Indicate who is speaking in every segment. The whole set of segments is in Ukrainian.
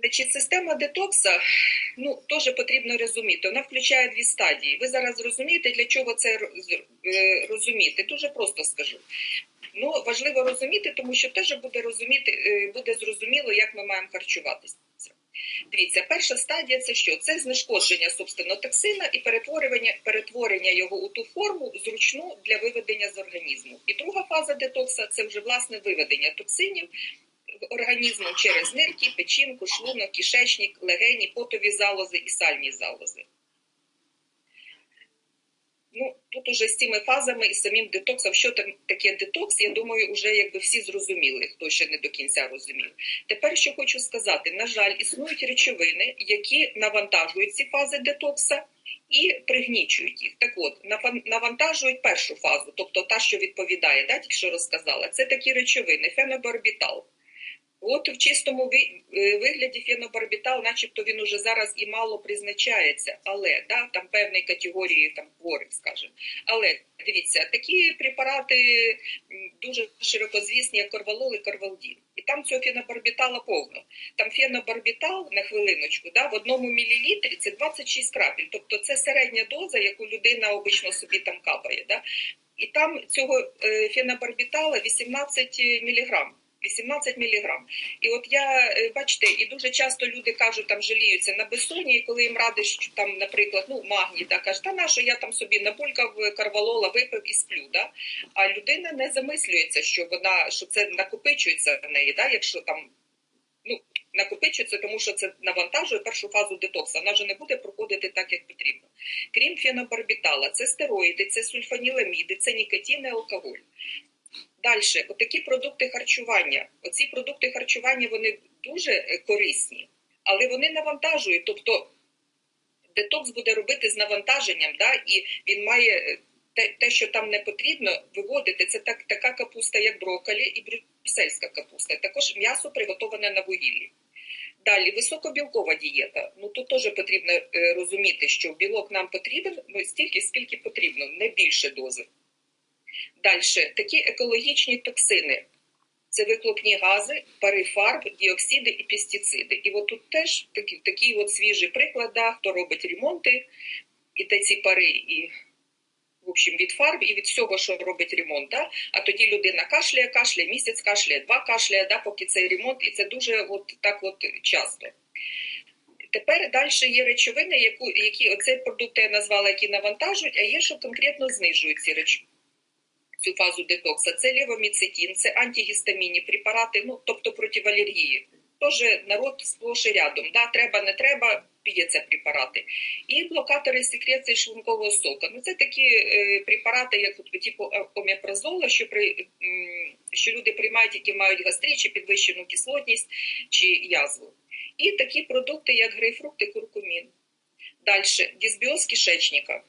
Speaker 1: Значить, система детокса ну, теж потрібно розуміти. Вона включає дві стадії. Ви зараз розумієте, для чого це е, розуміти. Дуже просто скажу. Ну, важливо розуміти, тому що теж буде розуміти, е, буде зрозуміло, як ми маємо харчуватися. Дивіться, перша стадія це що? Це знешкодження собственно токсина і перетворення, перетворення його у ту форму зручну для виведення з організму. І друга фаза детокса це вже власне виведення токсинів організму через нирки, печінку, шлунок, кишечник, легені, потові залози і сальні залози. Ну, тут уже з цими фазами і самим детоксом, що там таке детокс, я думаю, вже якби всі зрозуміли, хто ще не до кінця розумів. Тепер що хочу сказати: на жаль, існують речовини, які навантажують ці фази детокса і пригнічують їх. Так от, навантажують першу фазу, тобто та, що відповідає, да, тільки що розказала, це такі речовини, фенобарбітал. От в чистому е, вигляді фенобарбітал, начебто він уже зараз і мало призначається, але да, там певної категорії там хворих, скажімо. Але дивіться, такі препарати дуже широкозвісні, як корвалол і корвалдін. І там цього фенобарбітала повно. Там фенобарбітал на хвилиночку, да, в одному мілілітрі це 26 крапель. Тобто це середня доза, яку людина обично собі там капає. Да? І там цього е, фенобарбітала 18 міліграм. 18 міліграм. І от я, е, бачите, і дуже часто люди кажуть, там жаліються на безсонні, і коли їм радиш, що там, наприклад, ну, магній, да, каже, та на що я там собі набулькав карвалола, випив і сплю. Да? А людина не замислюється, що вона, що це накопичується в неї, да, якщо там ну, накопичується, тому що це навантажує першу фазу детокса. Вона вже не буде проходити так, як потрібно. Крім фенобарбітала, це стероїди, це сульфаніламіди, це нікотин і алкоголь. Далі, отакі продукти харчування. Оці продукти харчування вони дуже е, корисні, але вони навантажують. Тобто детокс буде робити з навантаженням, да, і він має е, те, те, що там не потрібно, виводити. Це так, така капуста, як брокколі і брюссельська капуста. Також м'ясо приготоване на вугіллі. Далі високобілкова дієта. Ну тут теж потрібно е, розуміти, що білок нам потрібен ну, стільки, скільки потрібно, не більше дози. Далі такі екологічні токсини. Це вихлопні гази, пари фарб, діоксиди і пестициди. І от тут теж такий, такий от свіжий приклад, да, хто робить ремонти, і те ці пари, і в общем, від фарб і від всього, що робить ремонт. Да? А тоді людина кашляє, кашляє, місяць кашляє, два кашляє, да, поки цей ремонт, і це дуже от, так от часто. Тепер далі є речовини, яку, які оцей продукт я назвала, які навантажують, а є, що конкретно знижують ці речовини цю фазу детокса. Це левоміцетин, це антигістамінні препарати, ну тобто проти алергії. Тож народ сплош і рядом. Да, треба, не треба, п'є це препарати. І блокатори секреції шлункового сока. Ну це такі е, препарати, як от, типу омепразола, що при що люди приймають, які мають гастрит, чи підвищену кислотність, чи язву. І такі продукти, як грейпфрукт і куркумін. Далі дисбіоз кишечника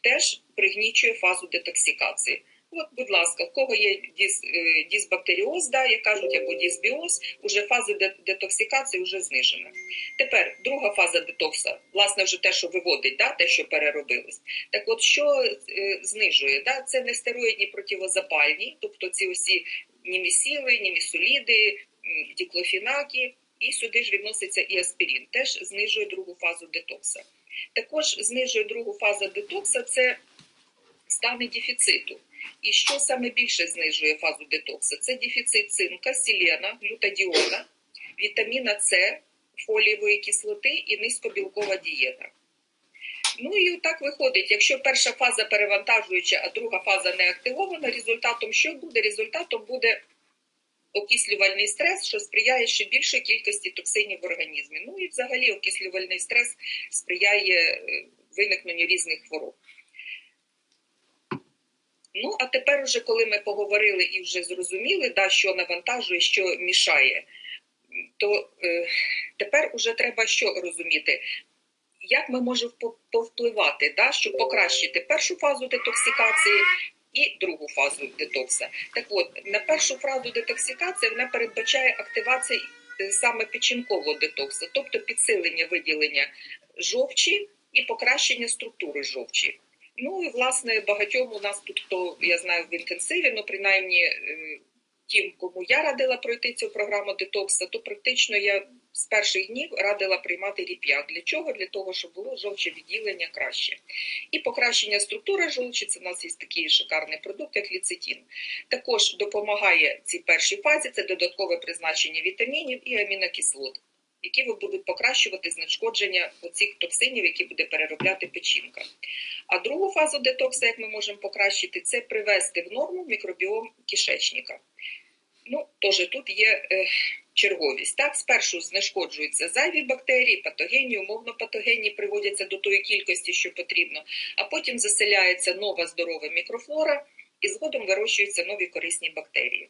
Speaker 1: теж пригнічує фазу детоксикації. От, будь ласка, в кого є дис, е, да, як кажуть, або дисбіоз, уже фаза детоксикації вже знижена. Тепер друга фаза детокса, власне, вже те, що виводить, да, те, що переробилось. Так от, що е, знижує? Да? Це не стероїдні противозапальні, тобто ці усі німісіли, німісоліди, діклофінаки, і сюди ж відноситься і аспірин, теж знижує другу фазу детокса. Також знижує другу фазу детокса це стани дефіциту. І що саме більше знижує фазу детокса? Це дефіцит цинка, селена, глютадіона, вітаміна С, фолієвої кислоти і низькобілкова дієта. Ну і так виходить, якщо перша фаза перевантажуюча, а друга фаза не активована, результатом що буде? Результатом буде окислювальний стрес, що сприяє ще більшій кількості токсинів в організмі. Ну і взагалі окислювальний стрес сприяє е, виникненню різних хвороб. Ну, а тепер, уже коли ми поговорили і вже зрозуміли, да, що навантажує, що мішає, то е, тепер уже треба що розуміти, як ми можемо повпливати, да, щоб покращити першу фазу детоксикації і другу фазу детокса. Так от, на першу фазу детоксикації вона передбачає активацію е, саме печінкового детоксу, тобто підсилення виділення жовчі і покращення структури жовчі. Ну і власне багатьом у нас тут, хто я знаю в інтенсиві, ну принаймні е, тим, кому я радила пройти цю програму детокса, то практично я з перших днів радила приймати ріп'як. Для чого? Для того, щоб було жовчовідділення краще. І покращення структури жовчі, це в нас є такий шикарний продукт, як ліцитін. Також допомагає цій першій фазі, це додаткове призначення вітамінів і амінокислот, які будуть покращувати знешкодження оцих токсинів, які буде переробляти печінка. А другу фазу детоксу, як ми можемо покращити, це привести в норму мікробіом кишечника. Ну, теж тут є е, черговість. Так, спершу знешкоджуються зайві бактерії, патогенні, умовно патогенні приводяться до тої кількості, що потрібно, а потім заселяється нова здорова мікрофлора і згодом вирощуються нові корисні бактерії.